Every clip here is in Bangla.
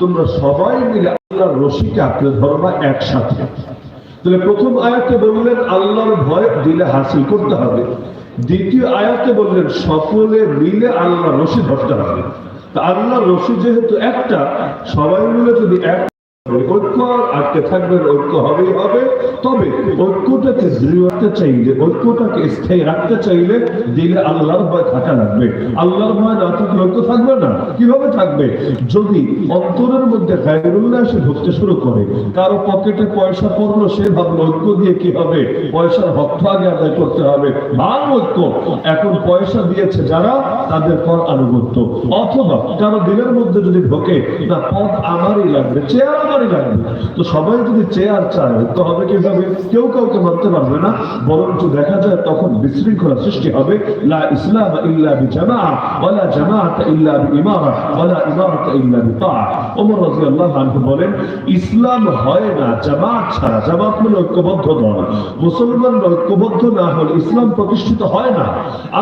তোমরা সবাই মিলে আল্লাহর রশিকে ধরবা একসাথে। তাহলে প্রথম আয়াতে বললেন, আল্লাহর ভয় দিলে হাসিল করতে হবে। দ্বিতীয় আয়াতে বললেন, সকলে মিলে আল্লাহ রশি ধরতে হবে। আল্লাহ রশি যেহেতু একটা, সবাই মিলে যদি এক ঐক্য আটকে থাকবেন ঐক্য হবেই হবে। তবে ঐক্যটাকে দৃঢ় রাখতে চাইলে, ঐক্যটাকে স্থায়ী রাখতে চাইলে দিলে আল্লাহর ভয় থাকা লাগবে। আল্লাহর ভয় না থাকলে ঐক্য থাকবে না। কীভাবে থাকবে? যদি অন্তরের মধ্যে গায়রুল্লাহ এসে ঢুকতে শুরু করে, কারও পকেটে পয়সা পড়ল, সে ভাবলো, ঐক্য দিয়ে কি হবে? পয়সার হক্ষ আগে আদায় করতে হবে। ভাগ ঐক্য। এখন পয়সা দিয়েছে যারা, তাদের পর আনুগত্য। অথবা কারও দিনের মধ্যে যদি ঢোকে, না পদ আমারই লাগবে। চেয়ার আমারই লাগবে তো সবাই যদি চেয়ার চায় তো হবে কীভাবে? কেউ কাউকে মানতে পারবে না, বরঞ্চ দেখা যায় তখন বিশৃঙ্খলা সৃষ্টি হবে। লা ইসলাম ইল্লা বিজামা ওয়ালা জামাআত ইল্লা বিইমারা ওয়ালা ইল্লা বিতাআ। ওমর রাদিয়াল্লাহু আনহু বলেন, ইসলাম হয় না, জামাত ছাড়া। জামাত মানে ঐক্যবদ্ধ দল মুসলমান ঐক্যবদ্ধ না হলে ইসলাম প্রতিষ্ঠিত হয় না।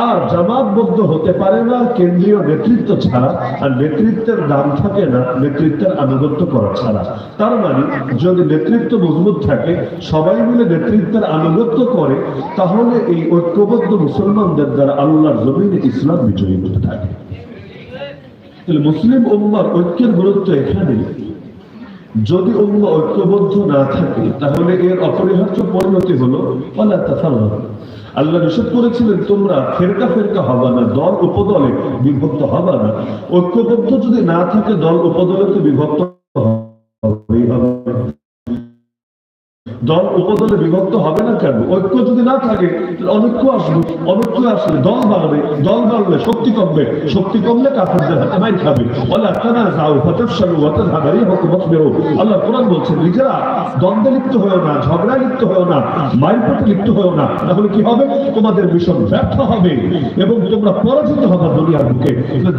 আর জামাতবদ্ধ হতে পারে না, কেন্দ্রীয় নেতৃত্ব ছাড়া। আর নেতৃত্বের দাম থাকে না, নেতৃত্বের আনুগত্য করা ছাড়া। তার মানে যদি নেতৃত্ব মজবুত থাকে, সবাই মিলে নেতৃত্বের আনুগত্য করে, তাহলে এই ঐক্যবদ্ধ মুসলমানদের দ্বারা আল্লাহর জমিনে ইসলাম বিজয়ী হতে থাকে। তাহলে মুসলিম উম্মার ঐক্যের গুরুত্ব এখানে। যদি অন্য ঐক্যবদ্ধ না থাকে, তাহলে এর অপরিহার্য পরিণতি হলো। আল্লাহ নিষেধ করেছিলেন, তোমরা ফেরকা ফেরকা হবা না, দল উপদলে বিভক্ত হবা না। ঐক্যবদ্ধ যদি না থাকে, দল উপদলে তো বিভক্ত দল উপদলে বিভক্ত হবে না কেন? ঐক্য যদি না থাকে অনৈক্য আসবে, অনৈক্য আসলে দল বাড়বে, দল বাড়লে শক্তি কমবে, শক্তি কমলে কাফেরদের হাতে মাইর খাবে। তাযহাবা রিহুকুম ওয়াসবিরু আল্লাহ কোরআন নিজেরা দ্বন্দ্বে লিপ্ত হয়েও না, ঝগড়ায় লিপ্ত হয়েও না লিপ্ত হয়েও না, তাহলে কি হবে? তোমাদের মিশন ব্যর্থ হবে এবং তোমরা পরাজিত হবে দুনিয়ার বুকে।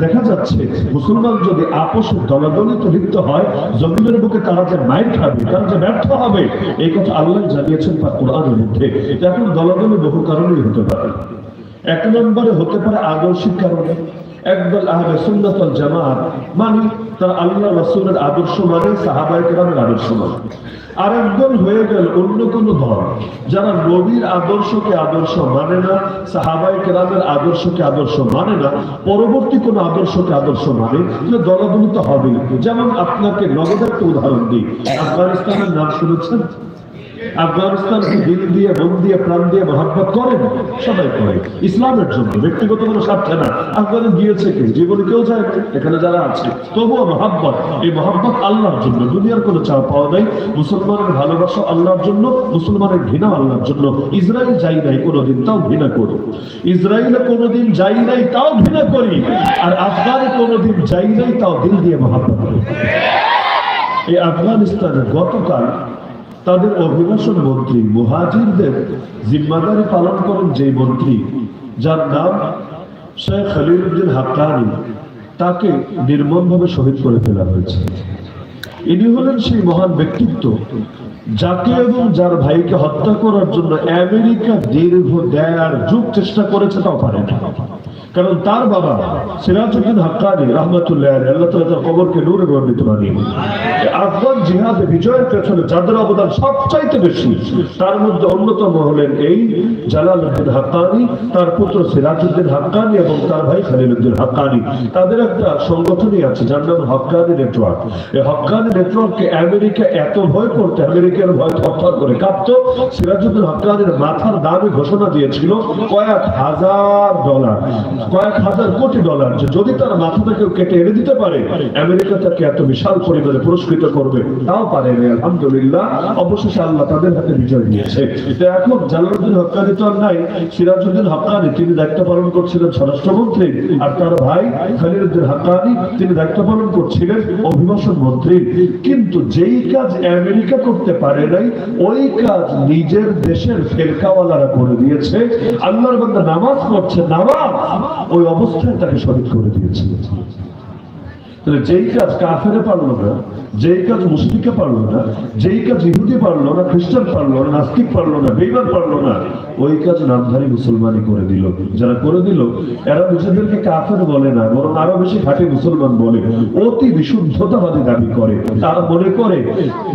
দেখা যাচ্ছে, মুসলমান যদি আপোষের দলাদলিত লিপ্ত হয়, জমিনের বুকে তারা যে মাইর খাবে, তারা যে ব্যর্থ হবে, এই কথা আল্লাহ জানিয়েছেন তার কোরআনের মধ্যে। এখন দলাদলি বহু কারণেই হতে পারে। এক নম্বরে হতে পারে আদর্শিক কারণে। একদল জামাত মানে আল্লাহ রাসূলের আদর্শ মানে আদর্শ মানে। আর একদল হয়ে গেল অন্য কোন দল, যারা নবীর আদর্শকে আদর্শ মানে না আদর্শকে আদর্শ মানে না, পরবর্তী কোন আদর্শকে আদর্শ মানে তাহলে দলাদলি তো হবে যেমন আপনাকে নগদ একটা উদাহরণ দিই। আফগানিস্তানের নাম শুনেছেন? আফগানিস্তান দিল দিয়ে, মন দিয়ে, প্রাণ দিয়ে মহাব্বত করেন? সবাই করে। ইসলামের জন্য, ব্যক্তিগত কোনো স্বার্থে না। আফগানে গিয়েছে কে? জীবনে কেউ যায় এখানে যারা আছে, তবুও মহাব্বত। এই মহাব্বত আল্লাহর জন্য। দুনিয়ার কোনো চাওয়া পাওয়া নাই। মুসলমানের ভালোবাসা আল্লাহর জন্য, মুসলমানের ঘৃণা আল্লাহর জন্য। ইসরায়েল যাই নাই, কোনোদিন তাও ঘৃণা করি। ইসরায়েলে কোনোদিন যাই নাই, তাও ঘৃণা করি। আর আফগানে কোনোদিন যাই নাই, তাও দিল দিয়ে মহাব্বত করি। এই আফগানিস্তানে গতকাল তাদের অভিবাসন মন্ত্রী মুহাজিরদের জিম্মাদারি পালন করেন যে মন্ত্রী, যার নাম শেখ খলিলুদ্দিন হাক্কানি। তাকে নির্মমভাবে শহীদ করে ফেলা হয়েছে। ইনি হলেন সেই মহান ব্যক্তিত্ব, যাকে এবং যার ভাইকে হত্যা করার জন্য আমেরিকা দীর্ঘ দেয়ার যুগ চেষ্টা করেছে, তাও পারে কারণ তার বাবা সিরাজউদ্দিন হাক্কানি রহমতুল্লাহ আল্লাহ তাআলা তার কবরকে নূরে বর্ণিত বানিয়ে আফগান জিহাদে বিজয়ের পেছনে যাদের অবদান সবচাইতে বেশি, তার মধ্যে অন্যতম হলেন এই জালালউদ্দিন হাক্কানি, তার পুত্র সিরাজউদ্দিন হাক্কানি এবং তার ভাই খালিলউদ্দিন হাক্কানি। তাদের একটা সংগঠনই আছে, যার নাম হক্কানি নেটওয়ার্ক। এই হক্কানি নেটওয়ার্ককে আমেরিকা এত ভয় করতে, আমেরিকার ভয় থরথর করে কাঁপতো, সিরাজউদ্দিন হাক্কানির মাথার দামে ঘোষণা দিয়েছিল কয়েক হাজার ডলার। কয়েক হাজার কোটি ডলার যদি তার মাথাটা কেউ কেটে এনে দিতে পারে, আমেরিকা তাকে এত বিশাল পরিমাণে পুরস্কৃত করবে। তাও পারে আলহামদুলিল্লাহ। অবশেষে আল্লাহ তাদের হাতে বিজয় দিয়েছে। এখন জালালউদ্দিন হক্কানি তো নাই, সিরাজউদ্দিন হক্কানি তিনি দায়িত্ব পালন করছিলেন স্বরাষ্ট্রমন্ত্রী। আর তার ভাই খালিদুদ্দিন হক্কানি তিনি দায়িত্ব পালন করছিলেন অভিবাসন মন্ত্রী। কিন্তু যেই কাজ আমেরিকা করতে পারে নাই, ওই কাজ নিজের দেশের ফেরকাওয়ালারা করে দিয়েছে। আল্লাহর বান্দা নামাজ পড়ছে, নামাজ। ওই অবস্থায় তাকে শহীদ করে দিয়েছে। তাহলে যেই কাজ কাফেরে পারল না যেই কাজ মুসলিমকে পারল না, যেই কাজ ইহুদি পারল না, খ্রিস্টান পারল না, নাস্তিক পারল না বেইমান পারল না, ওই কাজ নামধারী মুসলমানই করে দিল। যারা করে দিল, এরা নিজেদেরকে কাফের বলে না, বরং আরও বেশি খাঁটি মুসলমান বলে। অতি বিশুদ্ধতাবাদী দাবি করে। তারা মনে করে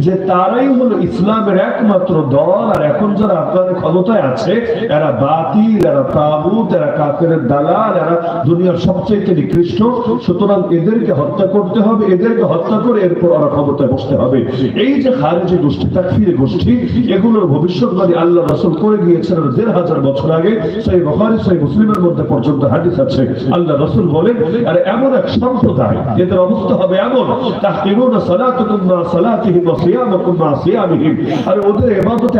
যে তারাই হলো ইসলামের একমাত্র দল, আর এখন যারা আপনাদের ক্ষমতায় আছে, এরা বাতিল, এরা তাবুত এরা কাফের দালাল, এরা দুনিয়ার সবচেয়ে নিকৃষ্ট। সুতরাং এদেরকে হত্যা করতে হবে, এদেরকে হত্যা করে এরপর ক্ষমতায় বসতে হবে। এই যে খারেজি গোষ্ঠী, তাকফির গোষ্ঠী, এগুলোর ভবিষ্যৎবাণী আল্লাহ রাসূল করে গিয়েছেন দেড় হাজার বছর আগে। সেই বখারি, সেই মুসলিমের মধ্যে পর্যন্ত হাদিস আছে। আল্লাহ রাসূল বলেন, আর এমন এক সম্প্রদায়, এদের অবস্থা হবে এমন সিয়ামিহিম। আর ওদের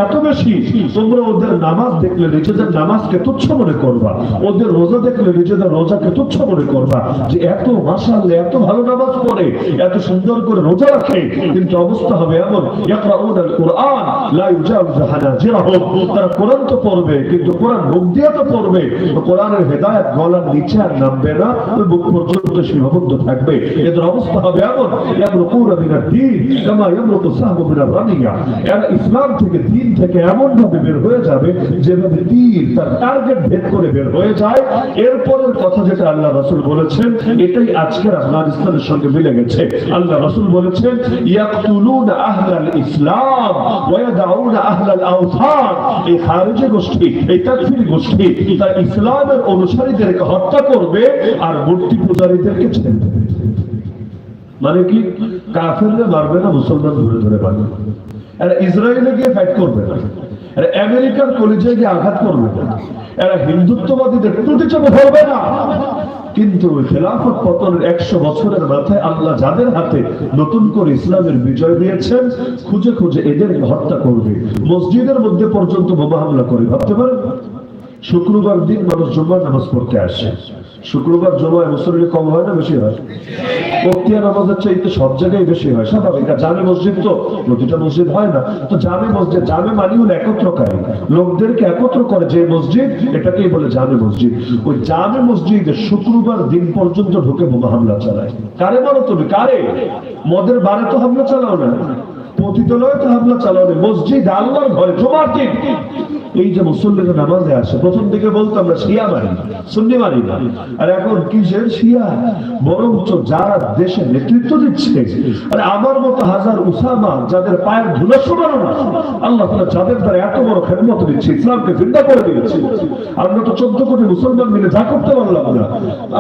এত বেশি, তোমরা ওদের নামাজ দেখলে নিজেদের নামাজকে তুচ্ছ মনে করবা। ওদের রোজা দেখলে নিজেদের রোজাকে তুচ্ছ মনে করবা যে এত এত ভালো নামাজ পড়ে, এত সুন্দর করে রোজা কিন্তু অবস্থা হবে এমন। তারা কোরআন তো পড়বে, কিন্তু কোরআন মুখ দিয়ে তো পড়বে। কোরআনের হেদায়েত গলার নিচে আর নামবে না, ওই মুখ পর্যন্ত সীমাবদ্ধ থাকবে। এদের অবস্থা হবে এমন এরা ইসলাম থেকে থেকে এমন ভাবে বের হয়ে যাবে, যেভাবে তীর তার টার্গেট ভেদ করে বের হয়ে যায়। এরপরের কথা যেটা আল্লাহ রাসূল বলেছেন, এটাই আজকের আফগানিস্তানের সঙ্গে মিলে গেছে। আল্লাহ রাসূল বলেছেন ইয়াকতুলুন আহলাল ইসলাম ওয়া ইয়াদাউন আহলাল আওথান এই খারিজি গোষ্ঠী, এই তাকফিরি গোষ্ঠী, তার ইসলামের অনুসারীদেরকে হত্যা করবে আর মূর্তি পূজারীদেরকে ছেড়ে দেবে। মানে কি? কাফেররা মারবে না, মুসলমান ধরে ধরে মারবে। এরা ইসরায়েলে গিয়ে ফাইট করবে না। এরা আমেরিকার কলেজে গিয়ে আঘাত করবে না। এরা হিন্দুত্ববাদীদের টুটি চেপে ধরবে না। কিন্তু খেলাফত পতনের একশো বছরের মাথায় আল্লাহ যাদের হাতে নতুন করে ইসলামের বিজয় দিয়েছেন, খুঁজে খুঁজে এদের হত্যা করবে। মসজিদের মধ্যে পর্যন্ত বোমা হামলা করে, ভাবতে পারেন? শুক্রবার দিন মানুষ জুম্মার নামাজ পড়তে আসে। শুক্রবার জমায় মুসলিম কম হয় না বেশি হয়? বক্তিয়া নামাজের চাইতে সব জায়গায় বেশি হয়। স্বাভাবিক। আর জামে মসজিদ তো প্রতিটা মসজিদ হয় না। তো জামে মসজিদ জামে মানি হলো একত্রকারী লোকদেরকে একত্র করে যে মসজিদ, এটাকেই বলে জামে মসজিদ। ওই জামে মসজিদে শুক্রবার দিন পর্যন্ত ঢুকে বোমা হামলা চালায়। কারে মারো তুমি? কারে? মদের বারে তো হামলা চালাও না। পতিতালয়ে তো হামলা চালাও না। মসজিদ আল্লাহর ঘরে, জমার দিন। এই যে মুসল্লিরা নামাজে আসে, প্রথম দিকে বলতো আমরা শিয়া মারি সুন্নি মারি না। আর এখন কিসের শিয়া, বরঞ্চ যারা দেশে নেতৃত্ব দিচ্ছে, আরে আমার মতো হাজার উসামা যাদের পায়ের ধুলো সমানো না, আল্লাহ তাআলা যাদের দ্বারা এত বড় খেদমত দিচ্ছে, ইসলামকে জিন্দা করে দিয়েছে। আমরা তো চোদ্দ কোটি মুসলমান মিলে যা করতে পারলাম না।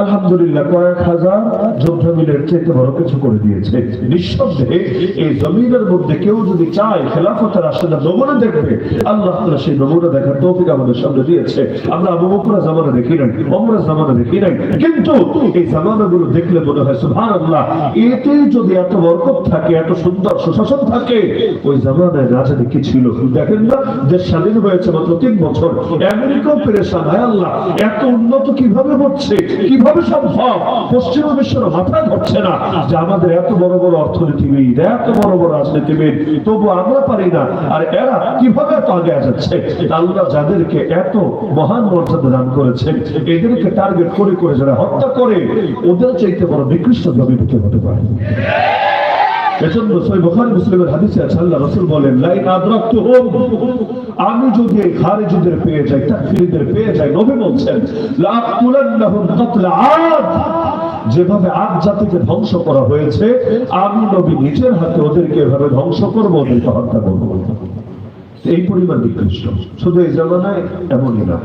আলহামদুলিল্লাহ কয়েক হাজার যোদ্ধা মিলে এর চাইতে বড় কিছু করে দিয়েছে। নিঃসন্দেহে এই জমিনের মধ্যে কেউ যদি চায়, খেলাফতের আসলে নমুনা দেখবে, আল্লাহ তাআলা সেই নমুনা দেখার তৌফিক আমাদের সামনে দিয়েছে। আমরা আবু বকরা জামানা দেখি নাই, ওমরা জামানা দেখি নাই, কিন্তু এই জামানাগুলো দেখলে মনে হয়, সুবহানাল্লাহ, এতে যদি এত বরকত থাকে, এত সুন্দর সুশাসন থাকে, ওই জামানায় না জানি কি ছিল। দেখেন না, দেশ স্বাধীন হয়েছে মাত্র তিন বছর। আমেরিকাও পেরেশান, হায় আল্লাহ, এত উন্নত কীভাবে হচ্ছে? কীভাবে সম্ভব? পশ্চিমা বিশ্বের মাথা ধরছে না যে আমাদের এত বড় বড় অর্থনীতিবিদ, এত বড় বড় রাজনীতিবিদ, তবু আমরা পারি না। আর এরা কীভাবে এত আগে যাচ্ছে আল্লাহ যাদেরকে এত মহান মর্যাদা দান করেছেন, এদেরকে টার্গেট করে করে যারা হত্যা করে, ওদের চাইতে বড় নিকৃষ্ট জমিতে হতে পারে। আমি যদি যেভাবে আদ জাতিকে ধ্বংস করা হয়েছে, আমি নবী নিজের হাতে ওদেরকে এভাবে ধ্বংস করব, ওদেরকে হত্যা করব। এই পরিমাণ নিকৃষ্ট শুধু এই জামানায় এমনই না।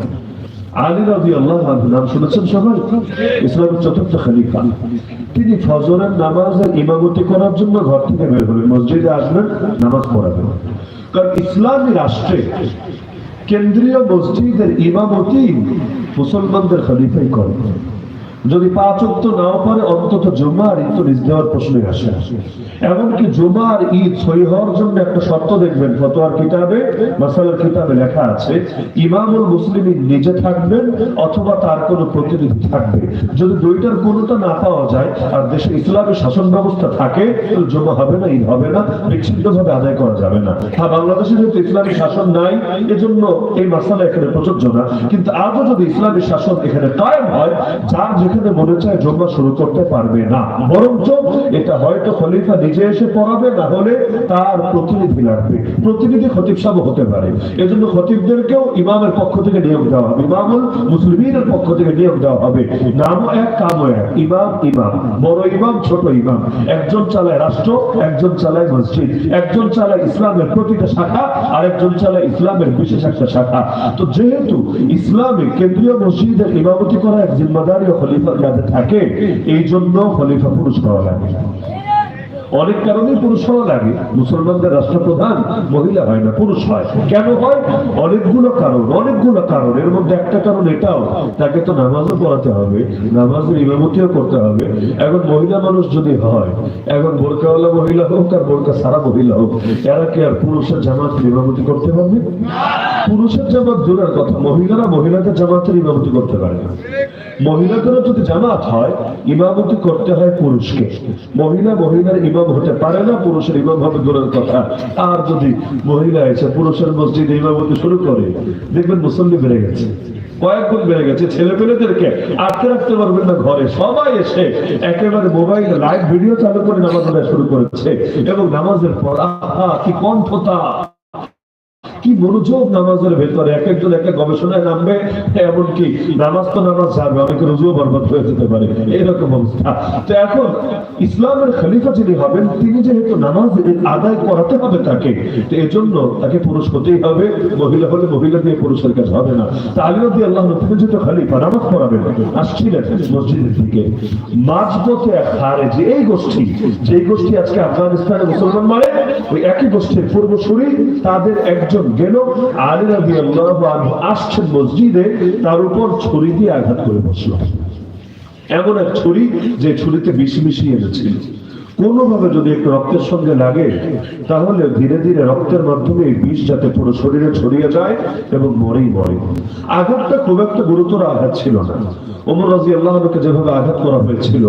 আলী আল্লাহ নাম শুনেছেন সবাই? ইসলামের চতুর্থ খলিফা। তিনি ফজরের নামাজের ইমামতি করার জন্য ঘর থেকে বের মসজিদে আসবেন, নামাজ পড়াবেন। কারণ ইসলামী রাষ্ট্রে কেন্দ্রীয় মসজিদের ইমামতি মুসলমানদের খলিফাই করে। যদি পাঁচ অক্ত নাও পারে, অন্তত জুমার ঈদ তো নিজ দেওয়ার প্রশ্নই আসে এমনকি জুমার ঈদ সই হওয়ার জন্য একটা শর্ত দেখবেন, ফতোয়ার কিতাবে, মাসালার কিতাবে লেখা আছে, ইমামুল মুসলিম নিজে থাকবেন অথবা তার কোনো প্রতিনিধি থাকবে। যদি দুইটার কোনোটা না পাওয়া যায় আর দেশে ইসলামী শাসন ব্যবস্থা থাকে জমা হবে না, ঈদ হবে না বিচ্ছিন্ন ভাবে আদায় করা যাবে না। হ্যাঁ বাংলাদেশে যেহেতু ইসলামী শাসন নাই, এজন্য এই মাসালা এখানে প্রযোজ্য না। কিন্তু আজও যদি ইসলামী শাসন এখানে কায়েম হয়, যার যেখানে যেখানে মনে চায় জমা শুরু করতে পারবে না। বরঞ্চ এটা হয়তো খলিফা নিজে এসে পড়াবে, না হলে তার প্রতিনিধি লাগবে। প্রতিনিধি খতিব সাহেব হতে পারে। এজন্য খতিবদেরকেও ইমামের পক্ষ থেকে নিয়োগ দেওয়া হবে। ইমামুল মুসলিমের পক্ষ থেকে নিয়োগ দেওয়া হবে। নামও এক, কামও এক। ইমাম ইমাম। বড় ইমাম, ছোট ইমাম। একজন চালায় রাষ্ট্র, একজন চালায় মসজিদ। একজন চালায় ইসলামের প্রতিটা শাখা, আর একজন চালায় ইসলামের বিশেষ একটা শাখা। তো যেহেতু ইসলামে কেন্দ্রীয় মসজিদের ইমামতি করা এক জিম্মাদারি ও খলিফার কাঁধে থাকে এই জন্য খলিফা পুরুষ করা লাগে অনেক কারণে পুরুষ হওয়া লাগে। মুসলমানদের রাষ্ট্রপ্রধান মহিলা হয় না, পুরুষ হয়। কেন হয়? অনেকগুলো কারণ অনেকগুলো কারণ। এর মধ্যে একটা কারণ এটাও, তাকে তো নামাজও পড়াতে হবে নামাজের ইমামতিও করতে হবে। এখন মহিলা মানুষ যদি হয়, এখন বোরকাওয়ালা মহিলা হোক আর বোরকা সারা মহিলা হোক, এরা কি আর পুরুষের জামাত ইমামতি করতে পারবে? পুরুষের জামাত দূরের কথা, মহিলারা মহিলাদের জামাতের ইমামতি করতে পারে না। মহিলাদেরও যদি জামাত হয়, ইমামতি করতে হয় পুরুষকে। মহিলা মহিলার ইমাম হতে পারে না, পুরুষের ইমাম হবে দূরের কথা। আর যদি মহিলা এসে পুরুষের মসজিদে ইমামতি শুরু করে, দেখবেন মুসল্লি বেড়ে গেছে। কয়েক বেড়ে গেছে। ছেলে পেলেদেরকে আটকে রাখতে পারবেন না ঘরে। সবাই এসে একেবারে মোবাইল, লাইভ ভিডিও চালু করে নামাজ শুরু করেছে। এবং নামাজের পর, আহা, কি কণ্ঠতা! কি মনোযোগ নামাজের ভেতরে? এক একজন একটা গবেষণায় নামবে, এমনকি নামাজ তো নামাজ যাবে, অনেকে রুজুও বরবাদ হয়ে যেতে পারে। এরকম অবস্থা। তো এখন ইসলামের খলিফা যিনি হবেন, তিনি যেহেতু নামাজ আদায় করাতে হবে তাকে, তো এজন্য তাকে পুরুষ হতেই হবে, মহিলা হলে মহিলা দিয়ে পুরুষের কাছে হবে না। তা আলী রবি আল্লাহ তিনি যেহেতু খলিফা, নামাজ পড়াবেন, আসছিলেন মসজিদের দিকে। মাঝপথে এক খারেজি, এই গোষ্ঠী যে গোষ্ঠী আজকে আফগানিস্তানে মুসলমান মানে ওই একই গোষ্ঠীর পূর্বসূরি, তাদের একজন গেল। আলী আসছেন মসজিদে, তার উপর ছুরি দিয়ে আঘাত করে বসল। এমন এক ছুরি যে ছুরিতে বিষ মিশিয়ে এনেছিল। কোনোভাবে যদি একটু রক্তের সঙ্গে লাগে, তাহলে ধীরে ধীরে রক্তের মাধ্যমে এই বিষ যাতে পুরো শরীরে ছড়িয়ে যায় এবং মরেই মরে। আঘাতটা খুব একটা গুরুতর আঘাত ছিল না। ওমর রাজি আল্লাহকে যেভাবে আঘাত করা হয়েছিল,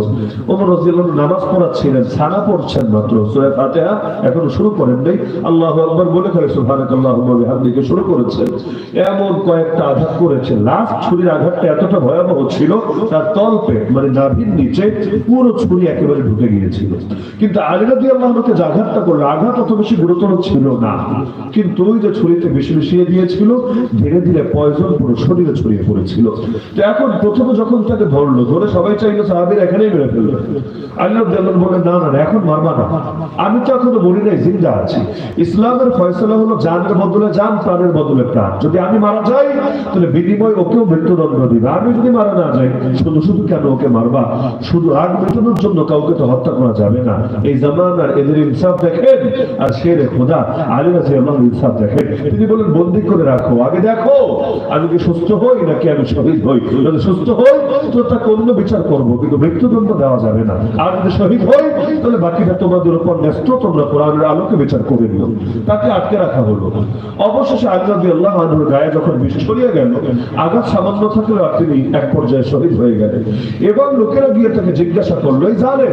ওমর রাজি আল্লাহ নামাজ পড়াচ্ছিলেন সানা পড়ছেন মাত্র সোয়া ফাতেহা এখনও শুরু করেন নাই। আল্লাহ আকবর বলে ফেলে সুবহানাক আল্লাহুম্মা বিহামদিকে, শুরু করেছেন। এমন কয়েকটা আঘাত করেছে। লাস্ট ছুরির আঘাতটা এতটা ভয়াবহ ছিল, তার তলপে মানে নাভির নিচে, পুরো ছুরি একেবারে ঢুকে গিয়েছিল। কিন্তু আলিরাদি আল্লাহকে যে আঘাতটা করল, আঘাত অত বেশি গুরুতর ছিল না। কিন্তু ওই যে ছুরিতে বেশি মিশিয়ে দিয়েছিল, ধীরে ধীরে পয়জন পুরো শরীরে ছড়িয়ে পড়েছিল। তো এখন প্রথমে যখন তাকে ধরলো, ধরে সবাই চাইলো সাহাবির এখানেই মেরে ফেলল আল্লাহ বলে না না এখন মারবা না। আমি তো নাই, জিন্দা আছি। ইসলামের ফয়সলা হলো জানের বদলে জান, প্রাণের বদলে প্রাণ। যদি আমি মারা যাই, তাহলে বিনিময় ওকেও মৃত্যুদণ্ড দিবে। আমি যদি মারা না যাই, শুধু শুধু কেন ওকে মারবা? শুধু আগ মেটানোর জন্য কাউকে তো হত্যা করা যাবে না। এই জামানার এদের ইনসাফ দেখেন, আর শেরে খোদা, আলী রাজি আল্লাহ ইনসাফ দেখেন। তিনি বলেন বন্দি করে রাখো, আগে দেখো, আমি কি সুস্থ হই নাকি আমি শহীদ হই? যদি সুস্থ হই, তো তাকে অন্য বিচার করব, কিন্তু মৃত্যুদণ্ড দেওয়া যাবে না। আর যদি শহীদ হই, তাহলে বাকিটা তোমাদের উপর ন্যস্ত, তোমরা কোরআনের আলোকে বিচার করে নিও। তাকে আটকে রাখা হলো। অবশেষে রাজি আল্লাহ আনহুর গায়ে যখন বিষ ছড়িয়ে গেল, আঘাত সামান্য থাকলেও তিনি এক পর্যায়ে শহীদ হয়ে গেলেন। এবং লোকেরা গিয়ে তাকে জিজ্ঞাসা করল, এই জানেন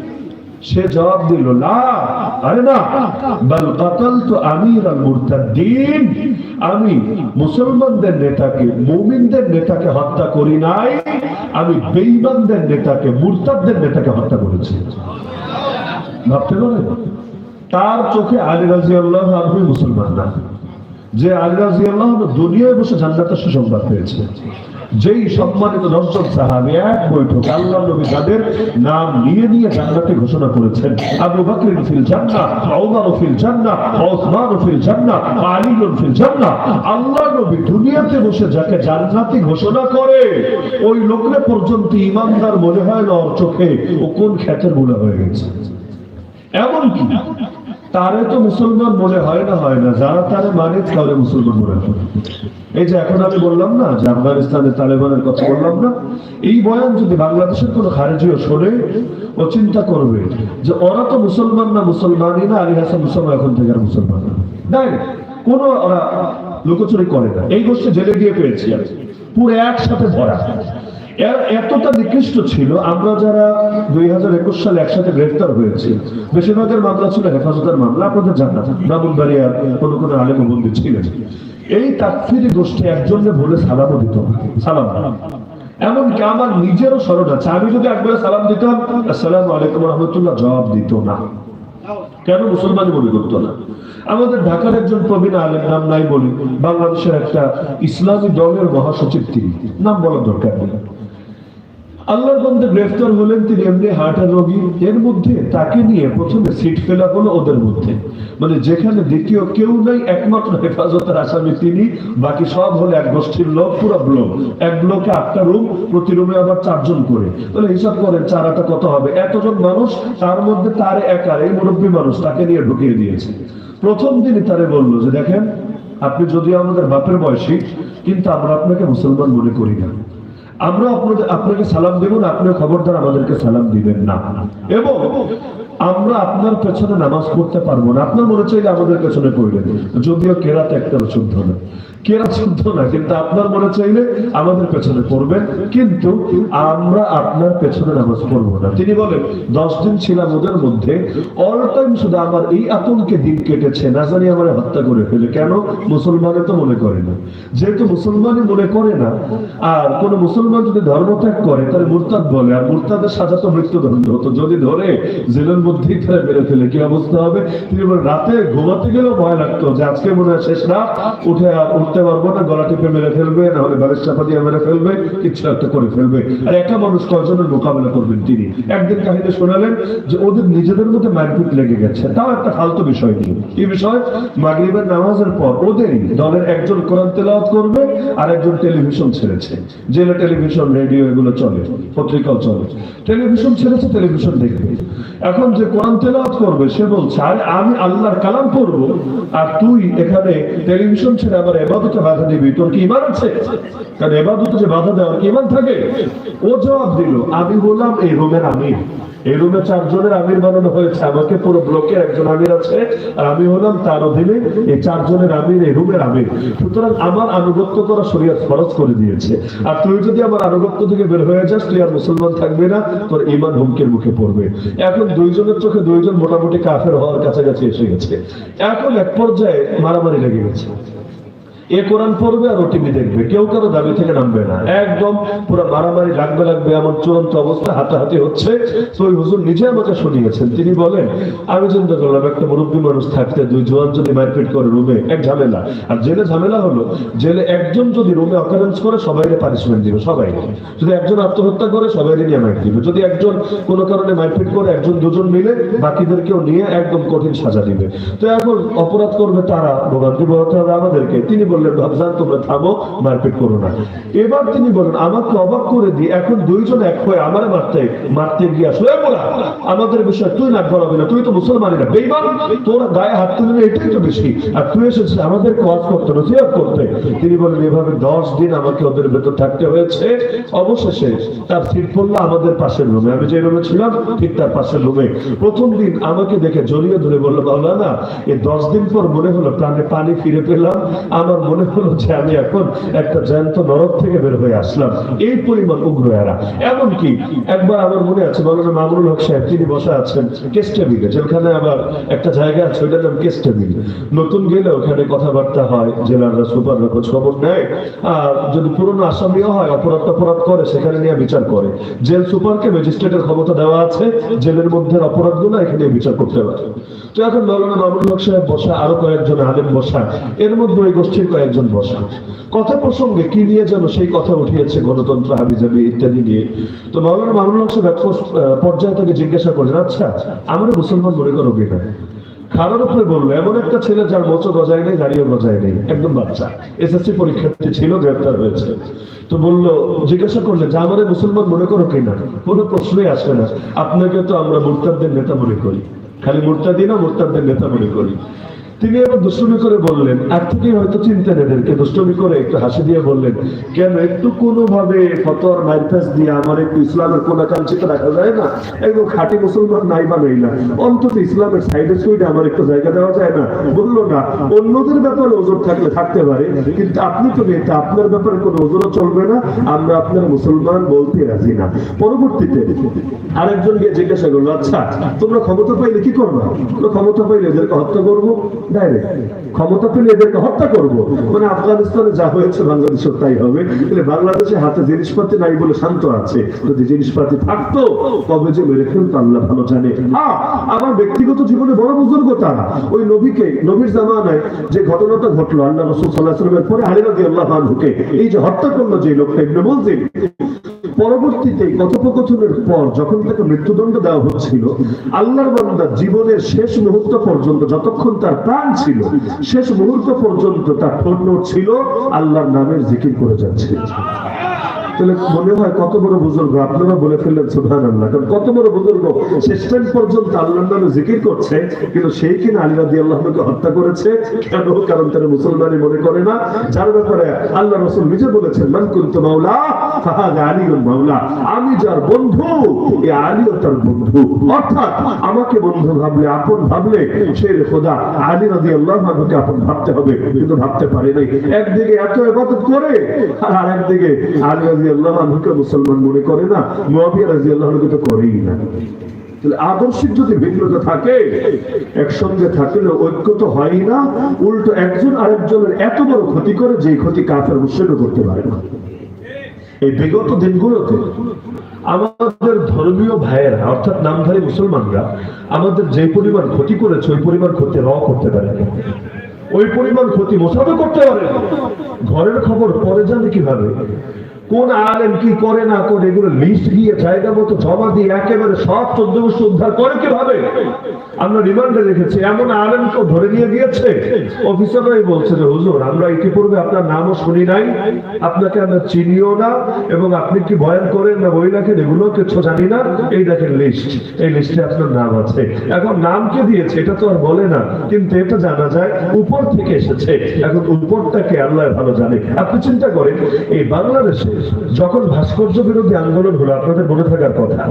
সে জবাব দিল, না, আরে না। বল কাতালতু আমির আল মুরতাদ্দিন। আমি মুসলমানদের নেতাকে, মুমিনদের নেতাকে হত্যা করি নাই। আমি বেঈমানদের নেতাকে, মুরতাদদের নেতাকে হত্যা করেছি। ভাবতে পারেন? তার চোখে আলী রাজি আল্লাহ মুসলমান না যে আলী রাজি আল্লাহ দুনিয়ায় বসে জান্নাতের সুসংবাদ পেয়েছে। যেই সম্মানিত দর্শক সাহাবি এক বৈঠক আল্লাহ নবী তাদের নাম নিয়ে নিয়ে জান্নাতে ঘোষণা করেছেন। আবু বকর ফিল জান্নাহ, ওমর ফিল জান্নাহ, ওসমান ফিল জান্নাহ, আলী ফিল জান্নাহ। আল্লাহ নবী দুনিয়াতে বসে যাকে জান্নাতি ঘোষণা করে, ওই লোকরে পর্যন্ত ইমানদার মনে হয় না ওর চোখে, ও কোন খ্যাতের মনে হয়ে গেছে। এমন কি তারে তো মুসলমান মনে হয় না হয় না। যারা তারে মানে তাহলে মুসলমান মনে হয়। এই যে এখন আমি বললাম না যে আফগানিস্তানের তালেবানের কথা বললাম না, এই বয়ান যদি বাংলাদেশের কোনো খারেজিও শোনে, ও চিন্তা করবে যে ওরা তো মুসলমান না, মুসলমানই না, আলী হাসান মুসলমান এখন থেকে আর মুসলমান না। কোনো ওরা লুকোচুরি করে না। এই গোষ্ঠী জেলে গিয়ে পেয়েছি আমি। পুরো একসাথে ভরা। এতটা নিকৃষ্ট ছিল, আমরা যারা দুই হাজার একুশ সালে একসাথে গ্রেফতার হয়েছি, বেশিরভাগের মামলা ছিল হেফাজতের মামলা, আপনাদের জানা, ব্রাহ্মণবাড়িয়ার কোনো কোনো আলেম বন্দী ছিলেন। এই তাকফিরি গোষ্ঠী একজনে বলে সালামও দিত সালাম। এমনকি আমার নিজেরও স্মরণ আছে, আমি যদি একবার সালাম দিতাম, আসসালাম আলাইকুম রহমতুল্লাহ, জবাব দিত না। কেন মুসলমান মনে করতো না? আমাদের ঢাকার একজন প্রবীণ আলেম, নাম নাই বলি, বাংলাদেশের একটা ইসলামী দলের মহাসচিব তিনি। নাম বলার দরকার নেই। আল্লাহর বন্ধে গ্রেফতার হলেন, তিনি এমনি হার্টের রোগী। এর মধ্যে তাকে নিয়ে প্রথমে সিট ফেলা হলো ওদের মধ্যে। মানে যেখানে দ্বিতীয় কেউ নাই, একমাত্র হেফাজতের আসামি তিনি। বাকি সব হলো এক গোষ্ঠীর লোক, পুরো ব্লক এক ব্লকে আটটা রুম প্রতি রুমে আবার চারজন করে। তাহলে হিসাব করেন চারাটা কত হবে? এতজন মানুষ, তার মধ্যে তার একার এই মুরব্বী মানুষ তাকে নিয়ে ঢুকিয়ে দিয়েছে। প্রথম দিনই তারে বলল যে, দেখেন, আপনি যদি আমাদের বাপের বয়সী, কিন্তু আমরা আপনাকে মুসলমান মনে করি না। আমরা আপনাদের আপনাকে সালাম দেব না, আপনার খবরদার আমাদেরকে সালাম দিবেন না। এবং আমরা আপনার পেছনে নামাজ পড়তে পারব না। আপনার মনে চাইলে আমাদের পেছনে পড়বেন। যদিও কেরাতে একটা শুদ্ধ না। শুদ্ধ না, কিন্তু আপনার মনে চাইলে আমাদের পেছনে কিন্তু আমরা আপনার পেছনে নামাজ পড়ব না। তিনি বলেন, দশ দিন ছিলাম ওদের মধ্যে অল টাইম শুধু আমার এই আতঙ্কে দিন কেটেছে, না জানি আমার হত্যা করে ফেলে। কেন? মুসলমানে তো মনে করে না। যেহেতু মুসলমানই মনে করে না, আর কোন মুসলমান যদি ধর্ম ত্যাগ করে, তাহলে মুরতাদ বলে, আর মুরতাদের সাজা তো মৃত্যুদণ্ড। হতো যদি ধরে, জেলের মধ্যেই তারা মেরে ফেলে, কি অবস্থা হবে? তিনি রাতে ঘুমাতে গেলেও ভয় লাগতো যে আজকে মনে হয় শেষ না উঠে আর উঠতে পারব না, গলা টিপে মেরে ফেলবে, না হলে বালিশ চাপা দিয়ে মেরে ফেলবে কিছু একটা করে ফেলবে। আর একটা মানুষ কয়জনের মোকাবেলা করবেন তিনি? একদিন কাহিনী শোনালেন যে ওদের নিজেদের মধ্যে মারপিট লেগে গেছে। তাও একটা ফালতু বিষয় নিয়ে। কি বিষয়? মাগরিবের নামাজের পর ওদেরই দলের একজন কোরআন তেলাওয়াত করবে আর একজন টেলিভিশন ছেড়েছে। জেলে টেলিভিশন, রেডিও, এগুলো চলে, পত্রিকাও চলে। টেলিভিশন ছেড়েছে, টেলিভিশন দেখবে। এখন যে কোরআন তেলাওয়াত করবে, সে বলছে, আর আমি আল্লাহর কালাম পড়ব, আর তুই এখানে টেলিভিশন ছেড়ে আবার এবাদতে বাধা দিবি, তোর কি ইমান আছে? কারণ এবাদতে যে বাধা দেওয়ার কি ইমান থাকে? ও জবাব দিল, আমি বললাম, এই আমির। এই রুমে চারজনের আমির বানানো হয়েছে। আমাকে পুরো একজন আমির আছে। আর আমি হলাম তার অধীনে এই চারজনের আমির, এই রুমের আমির। সুতরাং আমার আনুগত্য করা শরীয়ত ফরজ করে দিয়েছে। আর তুই যদি আমার আনুগত্য থেকে বের হয়ে যাস, তুই আর মুসলমান থাকবে না। তোর ইমান হুমকির মুখে পড়বে। এখন দুইজনের চোখে দুইজন মোটামুটি কাফের হওয়ার কাছাকাছি এসে গেছে। এখন এক পর্যায়ে মারামারি লেগে গেছে। এ কোরআন পড়বে আর ওটিভি দেখবে। কেউ কারও দাবি থেকে নামবে না। একদম পুরো মারামারি, লাগবে লাগবে, এমন চূড়ান্ত অবস্থা হাতাহাতি হচ্ছে। তো হুজুর নিজে আমাকে শুনিয়েছেন। তিনি বলেন, আমি চিন্তা করলাম, একটা মুরব্বী মানুষ থাকতে দুই জোয়ান যদি মারপিট করে রুমে, এক ঝামেলা। আর জেলে ঝামেলা হলো, জেলে একজন যদি রুমে অকারেন্স করে সবাইকে পানিশমেন্ট দিবে সবাই যদি একজন আত্মহত্যা করে সবাইকে নিয়ে মাইট দিবে। যদি একজন কোনো কারণে মারপিট করে, একজন দুজন মিলে, বাকিদেরকেও নিয়ে একদম কঠিন সাজা দিবে। তো এখন অপরাধ করবে তারা, ভোগান্তি বলতে হবে আমাদেরকে। তিনি বললেন ভাবজান তোমরা থামো, মারপিট করো না। এবার তিনি বলেন, আমাকে অবাক করে দিয়ে এখন দুইজন এক হয়ে আমার মারতে মারতে গিয়া শোয়ে বলা আমাদের বিষয় তুই নাক বলাবি না, তুই তো মুসলমানই না। বেইমান তোর গায়ে হাত তুলে না, এটাই তো বেশি। আর তুই এসেছিস আমাদের কাজ করতে, নসিহত করতে। তিনি বলেন, এভাবে দশ দিন আমাকে ওদের ভেতর থাকতে হয়েছে। অবশেষে তার সিট পড়ল আমাদের পাশের রুমে। আমি যে রুমে ছিলাম, ঠিক তার পাশের রুমে। প্রথম দিন আমাকে দেখে জড়িয়ে ধরে বলল বাবা না এই দশ দিন পর মনে হলো প্রাণে পানি ফিরে পেলাম। আমার মনে হলো যে আমি এখন একটা জ্যান্ত নরক থেকে বের হয়ে আসলাম। এই পরিমাণ উগ্র এরা। এমনকি একবার আমার মনে আছে, মৌলানা মামুনুল হক সাহেব, তিনি বসে আছেন কেস টেবিলে যেখানে আবার একটা জায়গা আছে ওইটার নাম কেস টেবিল নতুন গেলে ওখানে কথাবার্তা হয় জেলাররা সুপাররা খোঁজ খবর নেয়। আর যদি পুরনো আসামিও হয়, অপরাধ অপরাধ করে, সেখানে নিয়ে বিচার করে। জেল সুপারকে ম্যাজিস্ট্রেটের ক্ষমতা দেওয়া আছে, জেলের মধ্যে অপরাধগুলো এখানে বিচার করতে পারে। তো এখন মৌলানা মামুনুল হক সাহেব বসা, আরও কয়েকজন আলেম বসা, এর মধ্যে ওই গোষ্ঠীর কয়েকজন বসা। কথা প্রসঙ্গে কি নিয়ে যেন সেই কথা উঠিয়েছে গণতন্ত্র, হাবিজাবি ইত্যাদি নিয়ে। তো মৌলানা মামুনুল হক পর্যায়ে তাকে জিজ্ঞাসা করলেন আচ্ছা আমরা মুসলমান মনে করো কিনা খারাপ উপরে বলল, এমন একটা ছেলে যার মোচো গজায় নেই দাঁড়িয়ে গজায় নেই, একদম বাচ্চা। এসএসসি পরীক্ষার্থী ছিল, গ্রেপ্তার হয়েছে। তো বলল, জিজ্ঞাসা করলে যে আমাদের মুসলমান মনে করো কিনা কোনো প্রশ্নই আসবে না। আপনাকে তো আমরা মুরতাদদের নেতা মনে করি। খালি মুরতাদি না, মুরতাদদের নেতা মনে করি। তিনি এবার দুষ্টমি করে বললেন, আর থেকে হয়তো চিনতেন এদেরকে দুষ্টমি করে, একটু হাসি দিয়ে বললেন, কেন একটু কোনো ভাবে ফতর মাইরফেস দিয়ে আমার একটু ইসলামের কোন কাঞ্চিত রাখা যায় না? একদম খাঁটি মুসলমান নাই বা নেই না অন্তত ইসলামের সাইডে সুইডে আমার একটু জায়গা দেওয়া যায় না। বলল, না, অন্যদের ব্যাপারে ওজোর থাকলে থাকতে পারে, কিন্তু আপনি তো নেতা, আপনার ব্যাপারে কোনো ওজোরও চলবে না, আমরা আপনার মুসলমান বলতে রাজি না। পরবর্তীতে আরেকজন গিয়ে জিজ্ঞাসা করল আচ্ছা তোমরা ক্ষমতা পাইলে কি করবা? তোমরা ক্ষমতা পাইলে এদেরকে হত্যা করব? ক্ষমতা পেলে এদেরকে হত্যা করব। মানে আফগানিস্তানে যা হয়েছে বাংলাদেশের তাই হবে। তাহলে বাংলাদেশে হাতে জিনিসপাতি নাই বলে শান্ত আছে। যদি জিনিসপাতি থাকতো কবে যে মেরে ফেলতো আল্লাহ ভালো জানে। হ্যাঁ, আমার ব্যক্তিগত জীবনে বড় বুজুর্গতা ওই নবীকে নবীর জামানায় যে ঘটনাটা ঘটলো আল্লাহ রসুল সাল্লাহ সাল্লামের পরে আলী আল্লাহ আনহুকে এই যে হত্যা করল যে লোকটা ইবনে মুলজিম পরবর্তীতে কথোপকথনের পর যখন তাকে মৃত্যুদণ্ড দেওয়া হচ্ছিল, আল্লাহর বান্দা জীবনের শেষ মুহূর্ত পর্যন্ত যতক্ষণ তার প্রাণ ছিল, শেষ মুহূর্ত পর্যন্ত তার ঠোঁট ছিল, আল্লাহর নামের জিকির করে যাচ্ছে মনে হয় কত বড় বুজুর্গ, আপনারা বলে ফেললেন সুধান কারণ কত বড় বুজুর্গ শেষ পর্যন্ত নামে জিকির করছে, কিন্তু সেই কিনা আল্লাহকে হত্যা করেছে। কেন? কারণ তারা মুসলমানই মনে করে না। যার ব্যাপারে আল্লাহ রসুল নিজে বলেছেন মাওলা আলীউল মাওলা। আমি যার বন্ধু, এ আলীও তার বন্ধু। অর্থাৎ আমাকে বন্ধু ভাবলে, আপন ভাবলে, সে খোদা, আলী রাদি আল্লাহ আপন ভাবতে হবে, কিন্তু ভাবতে পারে একদিকে এত ইবাদত করে, আর আরেকদিকে আলী রাজি আনহুকে মুসলমান মনে করে না? মুয়াবিয়া রাজি আল্লাহ আনহুকে তো করেই না। তাহলে আদর্শিক যদি ভিন্নতা থাকে, একসঙ্গে থাকলে ঐক্য তো হয় না, উল্টো একজন আরেকজনের এত বড় ক্ষতি করে যে ক্ষতি কাফের মুসলিমও করতে পারে না। এই বিগত দিনগুলোতে আমাদের ধর্মীয় ভাইয়েরা, অর্থাৎ নামধারী মুসলমানরা, আমাদের যে পরিমাণ ক্ষতি করেছে, ওই পরিমাণ ক্ষতি র করতে পারে। ওই পরিমাণ ক্ষতি মোসাদও করতে পারে ঘরের খবর পরে জানে কীভাবে? কোন আলেম কি করে না করে এগুলো লিস্ট গিয়ে জায়গা মতো জমা দিয়ে একেবারে সব চোদ্দ বছর উদ্ধার করে কীভাবে? আমরা রিমান্ডে রেখেছি। এমন আলেমকেও ধরে নিয়ে গিয়েছে? অফিসাররাই বলছে যে, হুজুর, আমরা ইতিপূর্বে আপনার নামও শুনি নাই। আপনাকে আমরা চিনিও না এবং আপনি কি বয়ান করেন না বই লেখেন এগুলো কিছু জানি না। এই দেখেন লিস্ট এই লিস্টে আপনার নাম আছে। এখন নাম কে দিয়েছে? এটা তো আর বলে না। কিন্তু এটা জানা যায়, উপর থেকে এসেছে। এখন উপরটাকে আল্লাহ ভালো জানে। আপনি চিন্তা করেন, এই বাংলাদেশে যখন ভাস্কর্য বিরোধী আন্দোলন হলো, আপনাদের মনে থাকার কথা,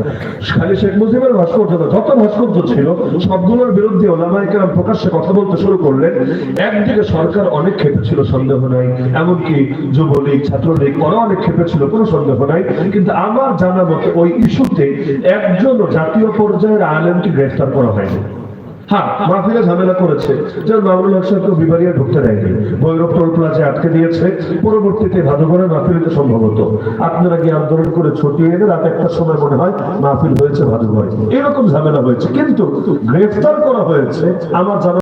খালি শেখ মুজিবের ভাস্কর্য যত ভাস্কর্য ছিল, সবগুলোর বিরুদ্ধে ওলামাইকেরাম প্রকাশ্যে কথা বলতে শুরু করলেন। একদিকে সরকার অনেক ক্ষেপে ছিল, সন্দেহ নাই, এমনকি যুবলীগ, ছাত্রলীগ, ওরা অনেক ক্ষেপে ছিল, কোনো সন্দেহ নাই। কিন্তু আমার জানা মতে, ওই ইস্যুতে একজন জাতীয় পর্যায়ের আলেমকে গ্রেফতার করা হয়নি। হ্যাঁ ঢুকতে দেয়নি। ভৈরব আটকে পরবর্তীতে সম্ভবত আপনারা গিয়ে আন্দোলন করে ছুটিয়ে এনে একটা সময় মনে হয় হয়েছে ভাদুঘরে এরকম ঝামেলা হয়েছে। কিন্তু করা হয়েছে। আমার জানা